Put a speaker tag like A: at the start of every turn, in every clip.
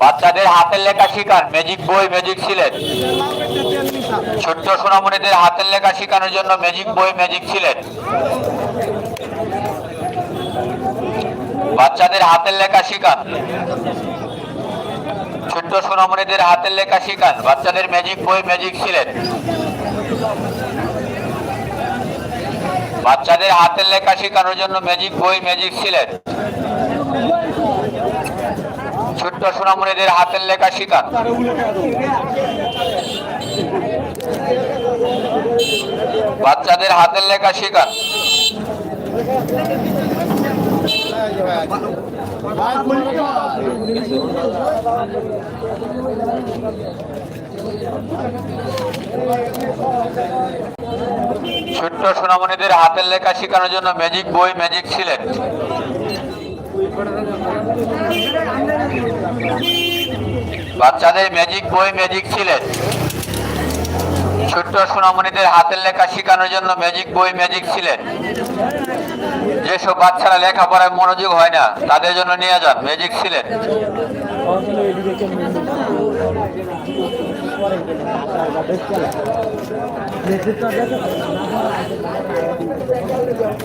A: বাচ্চাদের হাতের লেখা শিখান ম্যাজিক বই ম্যাজিক ছিলেন ছোট্ট সোনামণিদের হাতের লেখা শেখানোর জন্য ম্যাজিক বই ম্যাজিক ছিলেন বাচ্চাদের হাতের লেখা শিখান। ছোট্ট সোনামণিদের হাতের লেখা শিখান, বাচ্চাদের ম্যাজিক বই ম্যাজিক ছিলেন বাচ্চাদের হাতের লেখা শেখানোর জন্য ম্যাজিক বই ম্যাজিক ছিলেন ছোট্ট সোনামণিদের হাতের লেখা শিকার বাচ্চাদের হাতের লেখা শিখান। ছোট্ট সোনামণিদের হাতের লেখা শেখানোর জন্য ম্যাজিক বই ম্যাজিক ছিলেন বাচ্চাদের ম্যাজিক বই ম্যাজিক ছিলেন ছোট্ট সোনামণিদের হাতের লেখা শেখানোর জন্য ম্যাজিক বই ম্যাজিক ছিলেন। যেসব বাচ্চারা লেখাপড়ায় মনোযোগ হয় না, তাদের জন্য নিয়ে যান, ম্যাজিক ছিলেন।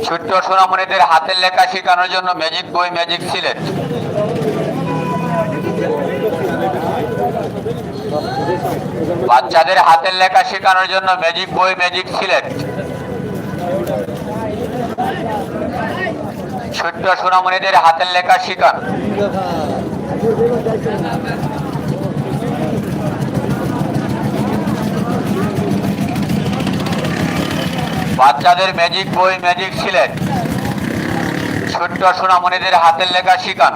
A: ছোট্ট সোনামণিদের হাতের লেখা শেখানোর জন্য ম্যাজিক বই ম্যাজিক ছিলেন। বাচ্চাদের হাতের লেখা শেখানোর জন্য ম্যাজিক বই ম্যাজিক ছিলেন ছোট্ট সোনামণিদের হাতের লেখা শিখান। বাচ্চাদের ম্যাজিক বই ম্যাজিক ছিলেন ছোট্ট সোনামণিদের হাতের লেখা শিখান।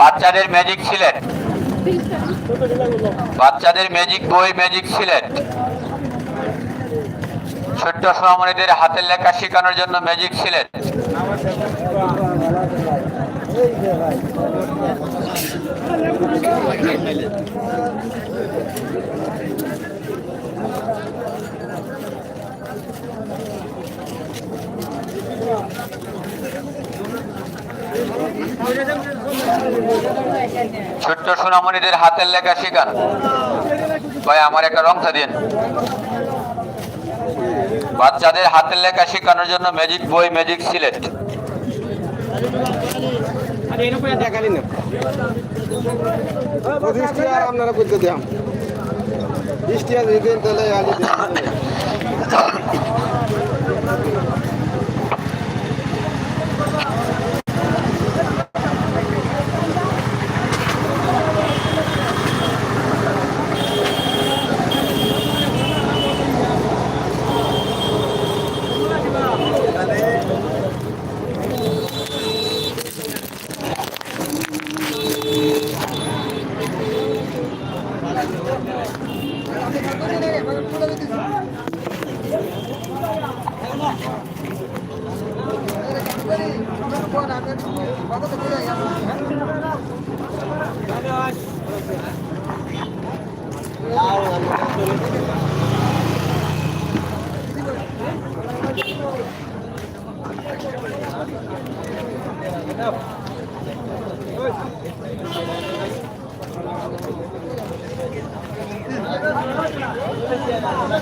A: বাচ্চাদের ম্যাজিক ছিলেন বাচ্চাদের ম্যাজিক বই ম্যাজিক ছিলেন ছোট্ট সোনামণিদের হাতের লেখা শেখানোর জন্য ম্যাজিক ছিলেন ছোট্ট সোনামণিদের হাতের লেখা শেখান ভাই, আমার একটা রংটা দিন। বাচ্চাদের হাতের লেখা শেখানোর জন্য ম্যাজিক বই ম্যাজিক সিলেট
B: আপনারা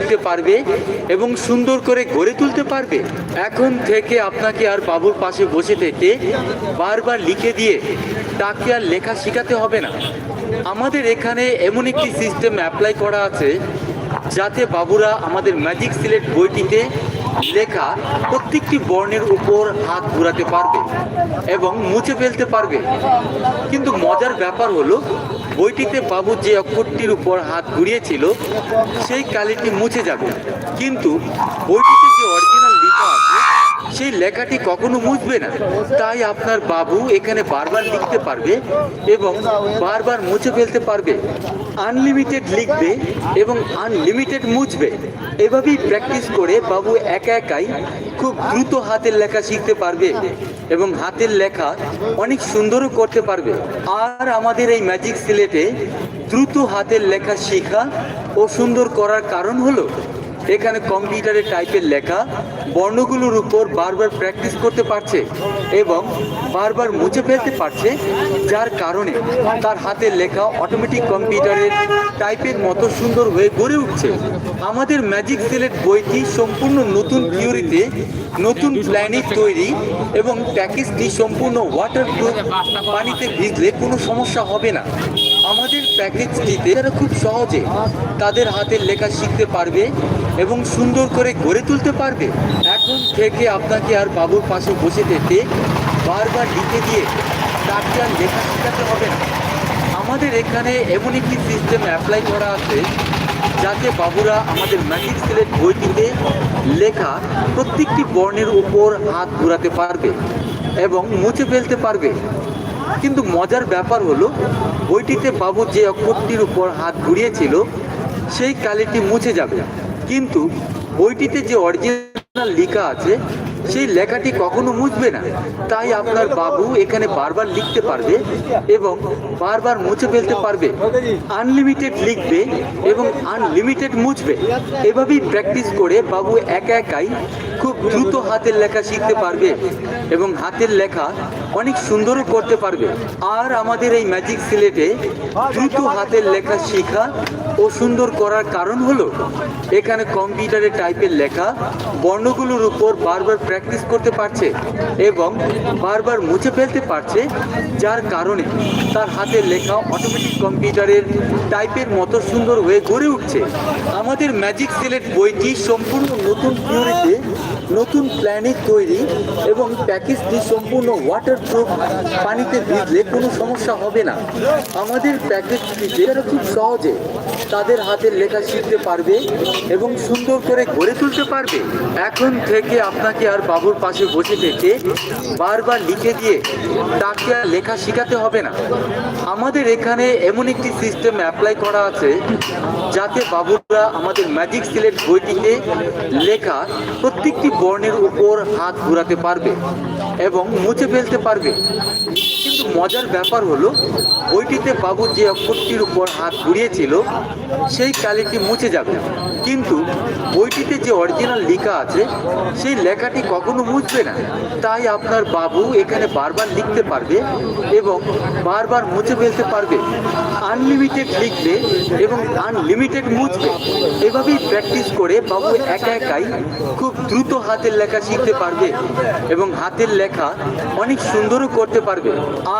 C: দিতে পারবে এবং সুন্দর করে গড়ে তুলতে পারবে। এখন থেকে আপনাকে আর বাবুর পাশে বসে থেকে বারবার লিখে দিয়ে তাকে আর লেখা শেখাতে হবে না। আমাদের এখানে এমন একটি সিস্টেম অ্যাপ্লাই করা আছে, যাতে বাবুরা আমাদের ম্যাজিক সিলেট বইটিতে লেখা প্রত্যেকটি বর্ণের উপর হাত ঘুরাতে পারবে এবং মুছে ফেলতে পারবে। কিন্তু মজার ব্যাপার হলো, বইটিতে বাবু যে অক্ষরটির উপর হাত ঘুরিয়েছিল, সেই কালিটি মুছে যাবে। কিন্তু বইটিতে যে অরিজিনাল লেখা আছে সেই লেখাটি কখনো মুছবে না। তাই আপনার বাবু এখানে বারবার লিখতে পারবে এবং বারবার মুছে ফেলতে পারবে। আনলিমিটেড লিখবে এবং আনলিমিটেড মুছবে। এভাবেই প্র্যাকটিস করে বাবু একা একাই খুব দ্রুত হাতের লেখা শিখতে পারবে এবং হাতের লেখা অনেক সুন্দরও করতে পারবে। আর আমাদের এই ম্যাজিক সিলেটে দ্রুত হাতের লেখা শেখা ও সুন্দর করার কারণ হলো এখানে কম্পিউটারে টাইপের লেখা, বর্ণগুলোর উপর বারবার প্র্যাকটিস করতে পারছে এবং বারবার মুছে ফেলতে পারছে, যার কারণে তার হাতের লেখা অটোমেটিক কম্পিউটারের টাইপের মতো সুন্দর হয়ে গড়ে উঠছে। আমাদের ম্যাজিক সিলেট বইটি সম্পূর্ণ নতুন থিওরিতে নতুন প্ল্যানে তৈরি এবং প্যাকেজটি সম্পূর্ণ ওয়াটার ওয়াটারপ্রুফ পানিতে ভিজলে কোনো সমস্যা হবে না। আমাদের প্যাকেজটিতে তারা খুব সহজে তাদের হাতের লেখা শিখতে পারবে এবং সুন্দর করে গড়ে তুলতে পারবে। এখন থেকে আপনাকে আর বাবুর পাশে বসে থেকে বারবার লিখে দিয়ে তাকে আর লেখা শেখাতে হবে না। আমাদের এখানে এমন একটি সিস্টেম অ্যাপ্লাই করা আছে, যাতে বাবুরা আমাদের ম্যাজিক সিলেট বইটিতে লেখা প্রত্যেকটি বর্ণের উপর হাত ঘুরাতে পারবে এবং মুছে ফেলতে পারবে। কিন্তু মজার ব্যাপার হলো, বইটিতে বাবু যে অক্ষরটির উপর হাত ঘুরিয়েছিল, সেই কালিটি মুছে যাবে। কিন্তু বইটিতে যে অরিজিনাল লেখা আছে, সেই লেখাটি কখনো মুছবে না। তাই আপনার বাবু এখানে বারবার লিখতে পারবে এবং বারবার মুছে ফেলতে পারবে। আনলিমিটেড লিখবে এবং আনলিমিটেড মুছবে। এভাবেই প্র্যাকটিস করে বাবু একা একাই খুব দ্রুত হাতের লেখা শিখতে পারবে এবং হাতের লেখা অনেক সুন্দরও করতে পারবে। আর আমাদের এই ম্যাজিক সিলেটে দ্রুত হাতের লেখা শেখা ও সুন্দর করার কারণ হলো, এখানে কম্পিউটারে টাইপের লেখা বর্ণগুলোর উপর বারবার প্র্যাকটিস করতে পারছে এবং বারবার মুছে ফেলতে পারছে, যার কারণে তার হাতের লেখা অটোমেটিক কম্পিউটারের টাইপের মতো সুন্দর হয়ে গড়ে উঠছে। আমাদের ম্যাজিক সিলেট বইটি সম্পূর্ণ নতুন থিওরিতে নতুন প্ল্যানে তৈরি এবং প্যাকেজটি সম্পূর্ণ ওয়াটারপ্রুফ পানিতে ভিজলে কোনো সমস্যা হবে না। আমাদের প্যাকেজটিতে তারা খুব সহজে তাদের হাতের লেখা শিখতে পারবে এবং সুন্দর করে গড়ে তুলতে পারবে। এখন থেকে আপনাকে আর বাবুর পাশে বসে থেকে বারবার লিখে দিয়ে তাকে আর লেখা শেখাতে হবে না। আমাদের এখানে এমন একটি সিস্টেম অ্যাপ্লাই করা আছে যাতে বাবুরা আমাদের ম্যাজিক সিলেট বইটিতে লেখা প্রত্যেকটি বর্ণের উপর হাত ঘুরাতে পারবে এবং মুছে ফেলতে পারবে। কিন্তু মজার ব্যাপার হলো, বইটিতে বাবু যে অক্ষরটির উপর হাত ঘুরিয়েছিল সেই কালিটি মুছে যাবে। কিন্তু বইটিতে যে অরিজিনাল লেখা আছে, সেই লেখাটি কখনো মুছবে না। তাই আপনার বাবু এখানে বারবার লিখতে পারবে এবং বারবার মুছে ফেলতে পারবে। আনলিমিটেড লিখবে এবং আনলিমিটেড মুছবে। এভাবেই প্র্যাকটিস করে বাবু একা একাই খুব দ্রুত হাতের লেখা শিখতে পারবে এবং হাতের লেখা অনেক সুন্দরও করতে পারবে।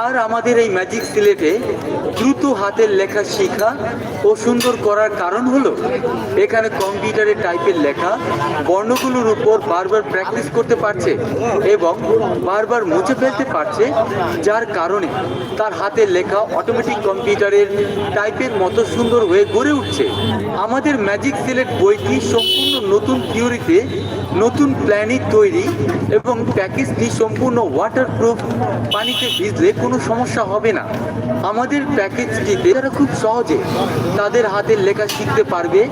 C: আর আমাদের এই ম্যাজিক সিলেটে দ্রুত হাতের লেখা শেখা ও সুন্দর করার কারণ হলো, এখানে কম্পিউটারে টাইপের লেখা বর্ণগুলোর উপর বারবার প্র্যাকটিস করতে পারছে এবং বারবার মুছে ফেলতে পারছে, যার কারণে তার হাতের লেখা অটোমেটিক কম্পিউটারের টাইপের মতো সুন্দর হয়ে গড়ে উঠছে। আমাদের ম্যাজিক সিলেট বইটি সম্পূর্ণ নতুন থিওরিতে নতুন প্ল্যানে তৈরি এবং প্যাকেজটি সম্পূর্ণ ওয়াটারপ্রুফ পানিতে ভিজলে কোনো সমস্যা হবে না। আমাদের প্যাকেজটিতে তারা খুব সহজে তাদের হাতের লেখা শিখতে পারবে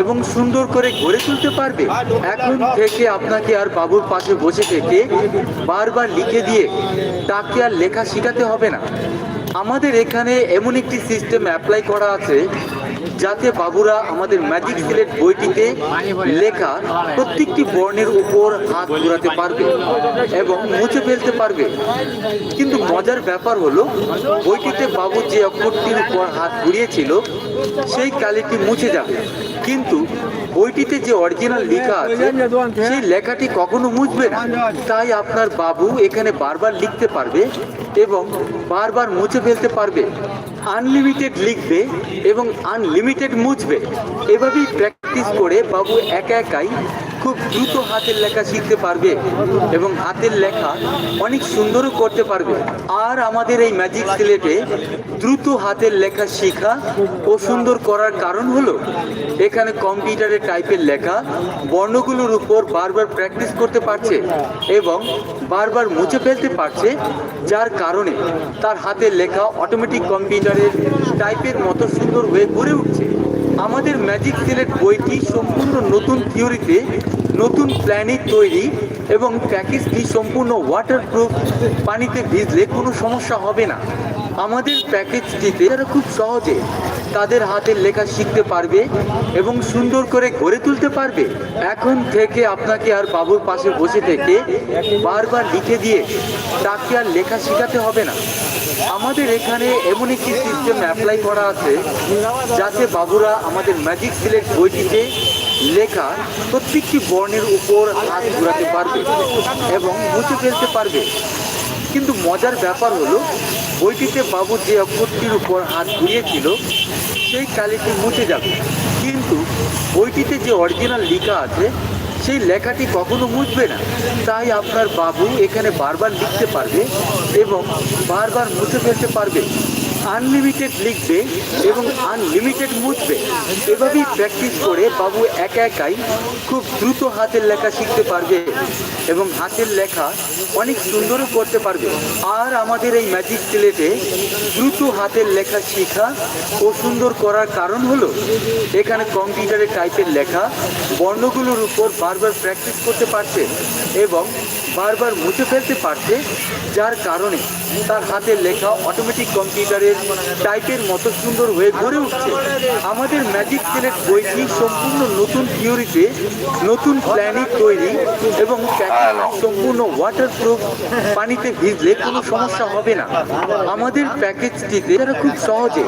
C: এবং সুন্দর করে গড়ে তুলতে পারবে। এখন থেকে আপনাকে আর বাবুর পাশে বসে থেকে বারবার লিখে দিয়ে তাকে আর লেখা শেখাতে হবে না। আমাদের এখানে এমন একটি সিস্টেম অ্যাপ্লাই করা আছে যাতে বাবুরা আমাদের ম্যাজিক সিলেট বইটিতে লেখা প্রত্যেকটি বর্ণের উপর হাত ঘোরাতে পারবে এবং মুছে ফেলতে পারবে। কিন্তু মজার ব্যাপার হলো, বইটিতে বাবু যে অক্ষরটির উপর হাত ঘুরিয়েছিল, সেই কালিটি মুছে যাবে। কিন্তু বইটিতে যে অরিজিনাল লেখা আছে, সেই লেখাটি কখনো মুছবে না। তাই আপনার বাবু এখানে বারবার লিখতে পারবে এবং বারবার মুছে ফেলতে পারবে। আনলিমিটেড লিখবে এবং আনলিমিটেড মুছবে। এভাবেই প্র্যাকটিস করে বাবু একা একাই খুব দ্রুত হাতের লেখা শিখতে পারবে এবং হাতের লেখা অনেক সুন্দরও করতে পারবে। আর আমাদের এই ম্যাজিক সিলেটে দ্রুত হাতের লেখা শেখা ও সুন্দর করার কারণ হলো, এখানে কম্পিউটারে টাইপের লেখা বর্ণগুলোর উপর বারবার প্র্যাকটিস করতে পারছে এবং বারবার মুছে ফেলতে পারছে, যার কারণে তার হাতের লেখা অটোমেটিক কম্পিউটারের টাইপের মতো সুন্দর হয়ে গড়ে উঠছে। আমাদের ম্যাজিক সিলেট বইটি সম্পূর্ণ নতুন থিওরিতে, নতুন প্ল্যানে তৈরি এবং প্যাকেজটি সম্পূর্ণ ওয়াটারপ্রুফ পানিতে ভিজলে কোনো সমস্যা হবে না। আমাদের প্যাকেজটিতে তারা খুব সহজে তাদের হাতের লেখা শিখতে পারবে এবং সুন্দর করে গড়ে তুলতে পারবে। এখন থেকে আপনাকে আর বাবুর পাশে বসে থেকে বারবার লিখে দিয়ে তাকে আর লেখা শেখাতে হবে না। আমাদের এখানে এমন একটি সিস্টেম অ্যাপ্লাই করা আছে, যাতে বাবুরা আমাদের ম্যাজিক সিলেক্ট বইটিতে লেখা প্রত্যেকটি বর্ণের উপর হাত ঘুরাতে পারবে এবং মুছে ফেলতে পারবে। কিন্তু মজার ব্যাপার হলো, বইটিতে বাবু যে অক্ষরটির উপর হাত ঘুরিয়েছিল, সেই কালিটি মুছে যাবে। কিন্তু বইটিতে যে অরিজিনাল লেখা আছে সেই লেখাটি কখনো মুছবে না। তাই আপনার বাবু এখানে বারবার লিখতে পারবে এবং বারবার মুছে ফেলতে পারবে। আনলিমিটেড লিখবে এবং আনলিমিটেড মুছবে। এভাবেই প্র্যাকটিস করে বাবু একা একাই খুব দ্রুত হাতের লেখা শিখতে পারবে এবং হাতের লেখা অনেক সুন্দরও করতে পারবে। আর আমাদের এই ম্যাজিক সিলেটে দ্রুত হাতের লেখা শেখা ও সুন্দর করার কারণ হলো, এখানে কম্পিউটারে টাইপের লেখা বর্ণগুলোর উপর বারবার প্র্যাকটিস করতে পারছে এবং বারবার মুছে ফেলতে পারছে, যার কারণে তার হাতের লেখা অটোমেটিক কম্পিউটারের টাইপের মতো সুন্দর হয়ে গড়ে উঠছে। আমাদের ম্যাজিক সিলেক্ট বইটি সম্পূর্ণ নতুন থিওরিতে নতুন প্ল্যানে তৈরি এবং সম্পূর্ণ ওয়াটারপ্রুফ পানিতে ভিজলে কোনো সমস্যা হবে না। আমাদের প্যাকেজটিতে তারা খুব সহজে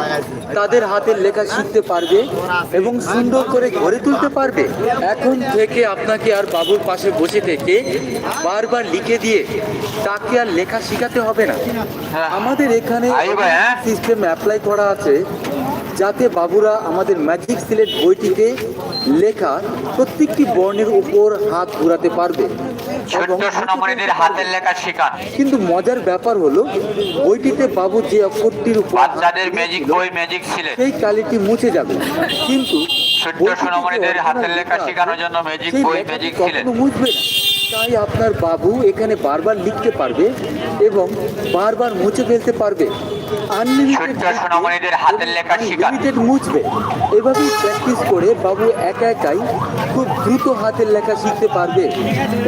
C: তাদের হাতের লেখা শিখতে পারবে এবং সুন্দর করে গড়ে তুলতে পারবে। এখন থেকে আপনাকে আর বাবুর পাশে বসে থেকে বারবার লিখে দিয়ে তাকে আর লেখা শেখাতে হবে না। আমাদের এখানে
A: হ্যাঁ?
C: সিস্টেম অ্যাপ্লাই করা আছে যাতে বাবুরা আমাদের ম্যাজিক সিলেট বইটিতে লেখা প্রত্যেকটি বর্ণের উপর হাত ঘুরাতে পারবে।
A: হাতের লেখা শেখান
C: কিন্তু মজার ব্যাপার হলো বইটিতে বাবু যে অক্ষরটির উপর
A: বাচ্চাদের ম্যাজিক বই ম্যাজিক
C: সেই কালিটি মুছে যাবে। কিন্তু
A: ছোট্ট সোনামণিদের হাতের লেখা শেখানোর জন্য ম্যাজিক বই ম্যাজিক
C: না। তাই আপনার বাবু এখানে বারবার লিখতে পারবে এবং বারবার মুছে ফেলতে পারবে। আনলিমিটেড মুছবে। এভাবেই প্র্যাকটিস করে বাবু একা একাই খুব দ্রুত হাতের লেখা শিখতে পারবে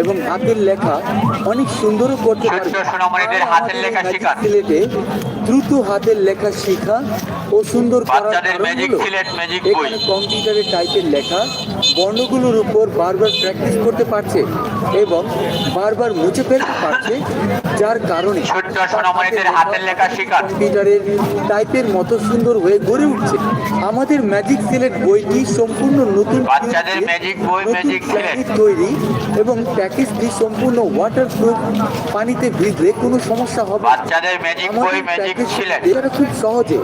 C: এবং হাতের লেখা অনেক সুন্দরও করতে পারবে।
A: হাতের লেখা
C: দ্রুত হাতের লেখা শেখা ও সুন্দর
A: বাচ্চাদের ম্যাজিক সিলেট ম্যাজিক বই।
C: এখানে কম্পিউটারে টাইপের লেখা বর্ণগুলোর উপর বারবার প্র্যাকটিস করতে পারছে এবং বারবার মুছে ফেলতে পারছে যার কারণে
A: ছোট্ট সোনামণিদের হাতের লেখা।
C: কম্পিউটারের টাইপের মতো সুন্দর হয়ে গড়ে উঠছে। আমাদের ম্যাজিক সিলেট বইটি সম্পূর্ণ নতুন
A: বাচ্চাদের ম্যাজিক বই, ম্যাজিক সিলেট।
C: তৈরি এবং প্যাকেজটি সম্পূর্ণ ওয়াটারপ্রুফ পানিতে ভিজলে কোনো সমস্যা হবে
A: বাচ্চাদের ম্যাজিক বই ম্যাজিক ছিলেন
C: তারা খুব সহজে।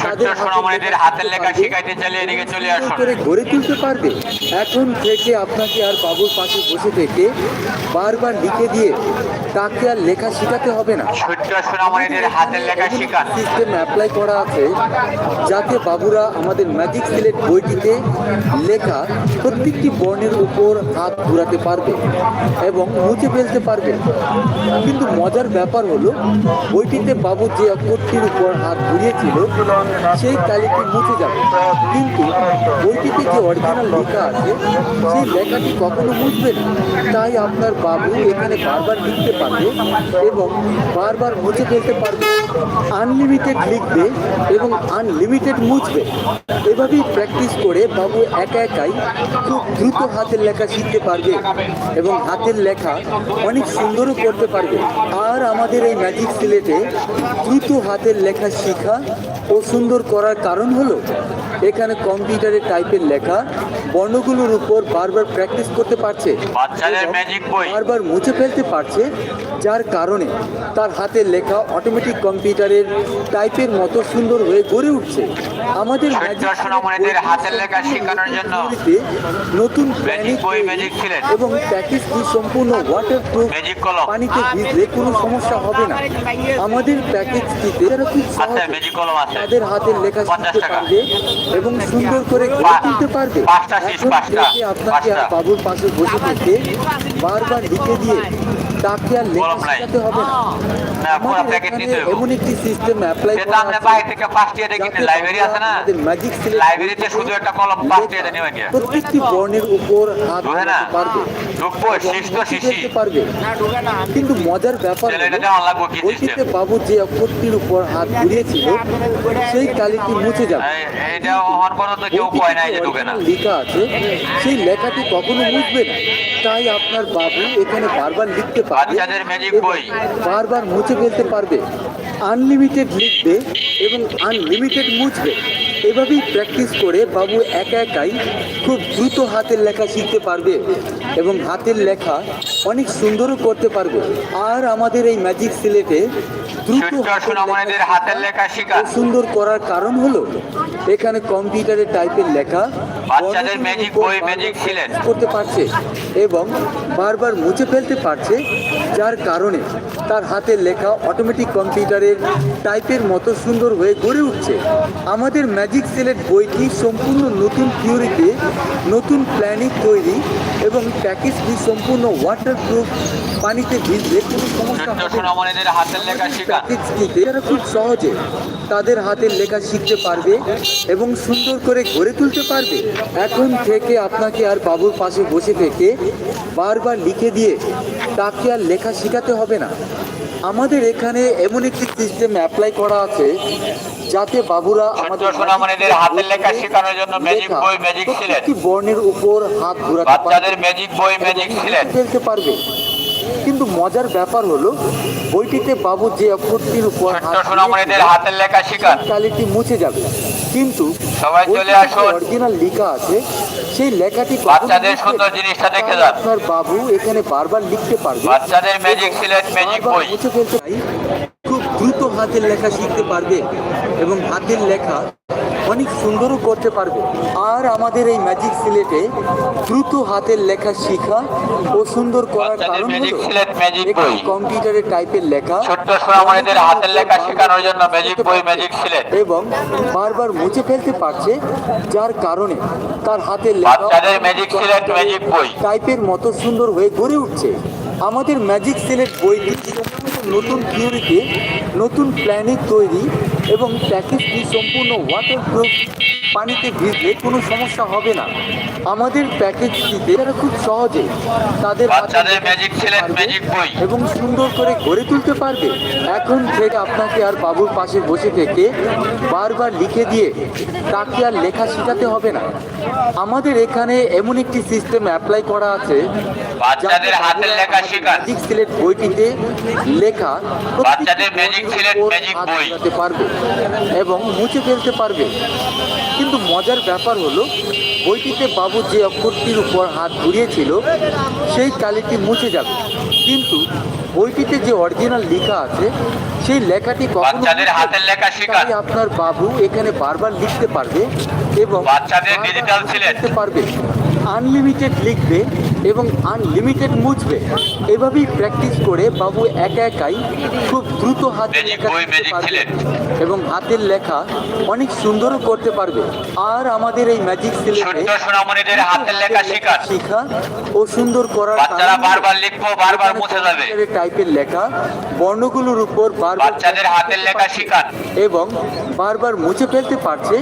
A: ছোট্ট সোনামণিদের
C: লেখা
A: হাতের লেখা শেখাইতে চাইলে এদিকে চলে আসুন
C: করে গড়ে তুলতে পারবে। এখন থেকে আপনাকে আর বাবুর পাশে বসে থেকে বারবার লিখে দিয়ে তাকে আর লেখা শেখাতে হবে না।
A: ছোট্ট সোনামণিদের হাতের লেখা শেখান
C: সিস্টেম অ্যাপ্লাই করা আছে যাতে বাবুরা আমাদের ম্যাজিক সিলেট বইটিতে লেখা প্রত্যেকটি বর্ণের উপর হাত ঘুরাতে পারবে এবং মুছে ফেলতে পারবে। কিন্তু মজার ব্যাপার হলো বইটিতে বাবু যে অক্ষরটির উপর হাত ঘুরিয়েছিল সেই কালিটি মুছে যাবে। কিন্তু বইটিতে যে অরিজিনাল লেখা আছে সেই লেখাটি কখনো মুছবে না। তাই আপনার বাবু এখানে বারবার লিখতে পারবে এবং বারবার মুছে ফেলতে পারবে। আনলিমিটেড লিখবে এবং আনলিমিটেড মুছবে। এভাবেই প্র্যাকটিস করে বাবু একা একাই খুব দ্রুত হাতের লেখা শিখতে পারবে এবং হাতের লেখা অনেক সুন্দরও করতে পারবে। আর আমাদের এই ম্যাজিক সিলেটে দ্রুত হাতের লেখা শেখা ও সুন্দর করার কারণ হলো, এখানে কম্পিউটারে টাইপের লেখা বর্ণগুলোর উপর বারবার প্র্যাকটিস করতে পারছে।
A: বাচ্চাদের ম্যাজিক বই।
C: বারবার মুছে ফেলতে পারছে যার কারণে তার হাতের লেখা অটোমেটিক কম্পিউটারের টাইপের মতো সুন্দর হয়ে গড়ে উঠছে। আমাদের
A: হাতের লেখা শেখানোর জন্য
C: নতুন
A: ম্যাজিক বই, ম্যাজিক ছিলেন।
C: এবং প্যাকেজ কি সম্পূর্ণ
A: ওয়াটার প্রুফ
C: পানিতে ভিজলে কোনো সমস্যা হবে না। আমাদের প্যাকেজটিতে তারা খুব সহজে
A: ম্যাজিক কলম আছে।
C: তাদের হাতের লেখা শিখতে পারবে এবং সুন্দর করে গড়ে তুলতে পারবে। এখন আপনাকে বাবুর পাশে বসে থেকে বারবার ঢুকে দিয়ে তাকে আর লেখা
A: কলম
C: হবে না।
A: না, পুরো প্যাকেট নিতে হবে।
C: এমন একটি সিস্টেম অ্যাপ্লাই
A: বাইরে থেকে ফার্স্ট ইয়ারে কিনে লাইব্রেরি আছে না?
C: ম্যাজিক
A: লাইব্রেরিতে শুধু একটা কলম ফার্স্ট ইয়ারে নিয়ে গিয়ে।
C: প্রত্যেকটি বর্ণের উপর হাত
A: না?
C: পারবে।
A: শিশি।
C: ফেলতে কিন্তু মজার ব্যাপার
A: এটা
C: বইটিতে বাবু যে অক্ষরটির উপর হাত ঘুরিয়েছিল সেই কালিটি মুছে যাবে।
A: পর্যন্ত কেউ কয় নাই যে ঢুকে না।
C: লেখা আছে। সেই লেখাটি কখনো মুছবে না। তাই আপনার বাবু এখানে বারবার লিখতে পারবে।
A: বাচ্চাদের
C: এবং
A: বই।
C: বারবার মুছে ফেলতে পারবে। আনলিমিটেড লিখবে এবং আনলিমিটেড মুছবে। এভাবেই প্র্যাকটিস করে বাবু একা একাই খুব দ্রুত হাতের লেখা শিখতে পারবে এবং হাতের লেখা অনেক সুন্দরও করতে পারবে। আর আমাদের এই ম্যাজিক সিলেটে দ্রুত হাতের লেখা সুন্দর করার কারণ হলো এখানে কম্পিউটারে টাইপের লেখা
A: বাচ্চাদের
C: উপর
A: বই, magic ছিলেন।
C: করতে পারছে এবং বারবার মুছে ফেলতে পারছে যার কারণে তার হাতের লেখা অটোমেটিক কম্পিউটারের টাইপের মতো সুন্দর হয়ে গড়ে উঠছে। আমাদের ম্যাজিক সিলেট বইটি সম্পূর্ণ নতুন থিওরিতে নতুন প্ল্যানিং তৈরি এবং প্যাকেজটি সম্পূর্ণ ওয়াটারপ্রুফ পানিতে ভিজলে কোনো সমস্যা প্যাকেজটিতে তারা খুব সহজে তাদের হাতের লেখা শিখতে পারবে এবং সুন্দর করে গড়ে তুলতে পারবে। এখন থেকে আপনাকে আর বাবুর পাশে বসে থেকে বারবার লিখে দিয়ে তাকে আর লেখা শেখাতে হবে না। আমাদের এখানে এমন একটি সিস্টেম অ্যাপ্লাই করা আছে যাতে বাবুরা আমাদের
A: হাতের লেখা শেখানোর জন্য ম্যাজিক বই, ম্যাজিক
C: ছিলেন। বর্ণের উপর হাত ঘোরাতে
A: বাচ্চাদের ম্যাজিক বই ম্যাজিক ছিলেন।
C: খেলতে পারবে। কিন্তু মজার ব্যাপার হলো বইটিতে বাবু যে অক্ষরটির উপর
A: হাতের লেখা
C: কালিটি মুছে যাবে কিন্তু
A: সবাই চলে আসুন।
C: অরিজিনাল লেখা আছে সেই লেখাটি
A: বাচ্চাদের সুন্দর জিনিসটা দেখে যান।
C: আপনার বাবু এখানে বারবার লিখতে পারবে
A: বাচ্চাদের ম্যাজিক সিলেট ম্যাজিক বই
C: মুছে ফেলতে। খুব দ্রুত হাতের লেখা শিখতে পারবে এবং হাতের লেখা অনেক সুন্দরও করতে পারবে। আর আমাদের এই ম্যাজিক সিলেটে দ্রুত হাতের লেখা শেখা ও সুন্দর করার কারণ হলো কম্পিউটারে টাইপের লেখা
A: ছোট্ট সোনামণিদের হাতের লেখা শেখানোর জন্য ম্যাজিক বই ম্যাজিক সিলেট
C: এবং বারবার মুছে ফেলতে পারছে যার কারণে তার হাতের লেখা
A: ম্যাজিক সিলেট ম্যাজিক বই।
C: টাইপের মতো সুন্দর হয়ে গড়ে উঠছে। আমাদের ম্যাজিক সিলেট বইটি সম্পূর্ণ নতুন থিওরিতে নতুন প্ল্যানিং তৈরি এবং প্যাকেজটি সম্পূর্ণ ওয়াটারপ্রুফ পানিতে ভিজলে কোনো সমস্যা হবে না। আমাদের প্যাকেজটিতে তারা খুব সহজে তাদের
A: বাচ্চাদের ম্যাজিক সিলেট ম্যাজিক বই।
C: এবং সুন্দর করে গড়ে তুলতে পারবে। এখন থেকে আপনাকে আর বাবুর পাশে বসে থেকে বারবার লিখে দিয়ে তাকে আর লেখা শেখাতে হবে না। আমাদের এখানে এমন একটি সিস্টেম অ্যাপ্লাই করা আছে
A: বাচ্চাদের হাতের লেখা
C: ম্যাজিক সিলেট বইটিতে লেখা
A: বাচ্চাদের ম্যাজিক সিলেট ম্যাজিক বই।
C: পারবে এবং মুছে ফেলতে পারবে। কিন্তু মজার ব্যাপার হলো বইটিতে বাবু যে অক্ষরটির উপর হাত ঘুরিয়েছিল সেই কালিটি মুছে যাবে। কিন্তু বইটিতে যে অরিজিনাল লেখা আছে সেই লেখাটি কখনো
A: বাচ্চাদের হাতের লেখা শেখান।
C: আপনার বাবু এখানে বারবার লিখতে পারবে এবং
A: বাচ্চাদের digital
C: লিখতে পারবে। আনলিমিটেড লিখবে। এবং আনলিমিটেড মুছবে। এভাবেই প্র্যাকটিস করে বাবু একা একাই খুব দ্রুত
A: Magic
C: লেখা পারবে এবং হাতের লেখা অনেক সুন্দরও করতে পারবে। আর আমাদের এই ম্যাজিক সিলেটে
A: হাতের লেখা
C: শেখা ও সুন্দর করার
A: বাচ্চারা বারবার লিখব বারবার মুছে যাবে।
C: টাইপের লেখা বর্ণগুলোর উপর বারবার
A: বাচ্চাদের হাতের লেখা শেখান।
C: এবং বারবার মুছে ফেলতে পারছে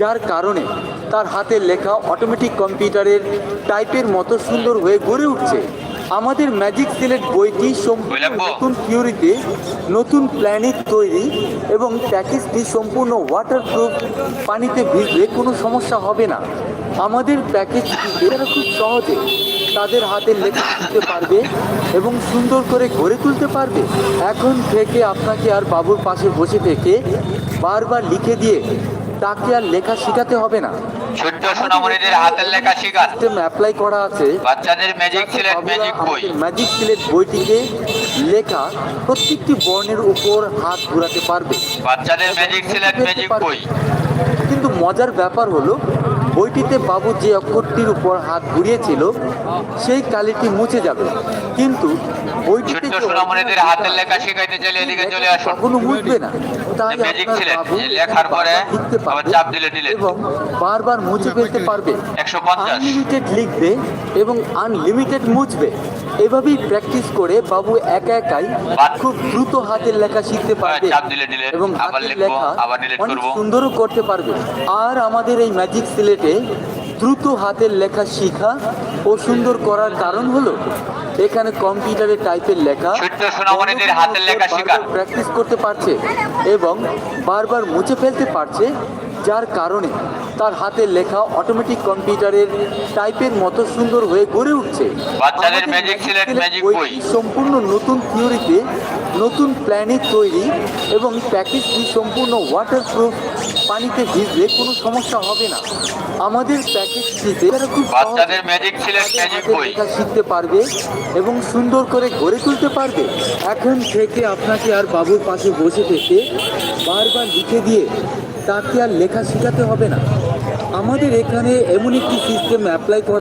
C: যার কারণে তার হাতের লেখা অটোমেটিক কম্পিউটারের টাইপের মতো সুন্দর হয়ে গড়ে উঠছে। আমাদের ম্যাজিক সিলেট বইটি সম্পূর্ণ নতুন থিওরিতে নতুন প্ল্যানেট তৈরি এবং প্যাকেজটি সম্পূর্ণ ওয়াটারপ্রুফ পানিতে ভিজলে কোনো সমস্যা হবে না। আমাদের প্যাকেজটি তারা খুব সহজে তাদের হাতের লেখা শিখতে পারবে এবং সুন্দর করে গড়ে তুলতে পারবে। এখন থেকে আপনাকে আর বাবুর পাশে বসে থেকে বারবার লিখে দিয়ে তাকে আর লেখা শেখাতে হবে না।
A: ছোট্ট সোনামণিদের হাতের লেখা শিখান
C: অ্যাপ্লাই করা আছে।
A: বাচ্চাদের ম্যাজিক সিলেট ম্যাজিক বই।
C: ম্যাজিক সিলেট বইটিকে লেখা প্রত্যেকটি বর্ণের উপর হাত ঘোরাতে পারবে।
A: বাচ্চাদের ম্যাজিক সিলেট ম্যাজিক বই।
C: কিন্তু মজার ব্যাপার হলো বইটিতে বাবু যে অক্ষরটির উপর হাত ঘুরিয়েছিল সেই কালিটি মুছে যাবে। কিন্তু বইটিতে
A: হাতের লেখা শিখাইতে চলে এদিকে চলে আসুন।
C: কখনো মুছবে না।
A: ম্যাজিক
C: আপনার
A: ছিলেন,
C: বাবু
A: এই লেখার পরে আবার চাপ দিলে দিলেন।
C: এবং বারবার মুছে ফেলতে পারবে।
A: একশো পঞ্চাশ।
C: আনলিমিটেড লিখবে এবং আনলিমিটেড মুছবে। এভাবেই প্র্যাকটিস করে বাবু একা একাই খুব দ্রুত হাতের লেখা শিখতে পারবে এবং হাতের লেখা অনেক সুন্দরও করতে পারবে। আর আমাদের এই ম্যাজিক সিলেটে দ্রুত হাতের লেখা শেখা ও সুন্দর করার কারণ হলো এখানে কম্পিউটারে টাইপের লেখা
A: হাতের লেখা।
C: প্র্যাকটিস করতে পারছে এবং বারবার মুছে ফেলতে পারছে যার কারণে তার হাতের লেখা অটোমেটিক কম্পিউটারের টাইপের মতো সুন্দর হয়ে গড়ে উঠছে। সম্পূর্ণ নতুন থিওরিতে নতুন প্ল্যানে তৈরি এবং প্যাকেজটি সম্পূর্ণ ওয়াটারপ্রুফ পানিতে ভিজলে কোনো সমস্যা হবে না। আমাদের প্যাকেজটিতে খুব লেখা শিখতে পারবে এবং সুন্দর করে গড়ে তুলতে পারবে। এখন থেকে আপনাকে আর বাবুর পাশে বসে থেকে বারবার লিখে দিয়ে তাকে আর লেখা শেখাতে হবে না। আমাদের এখানে এমন একটি সিস্টেম অ্যাপ্লাই করা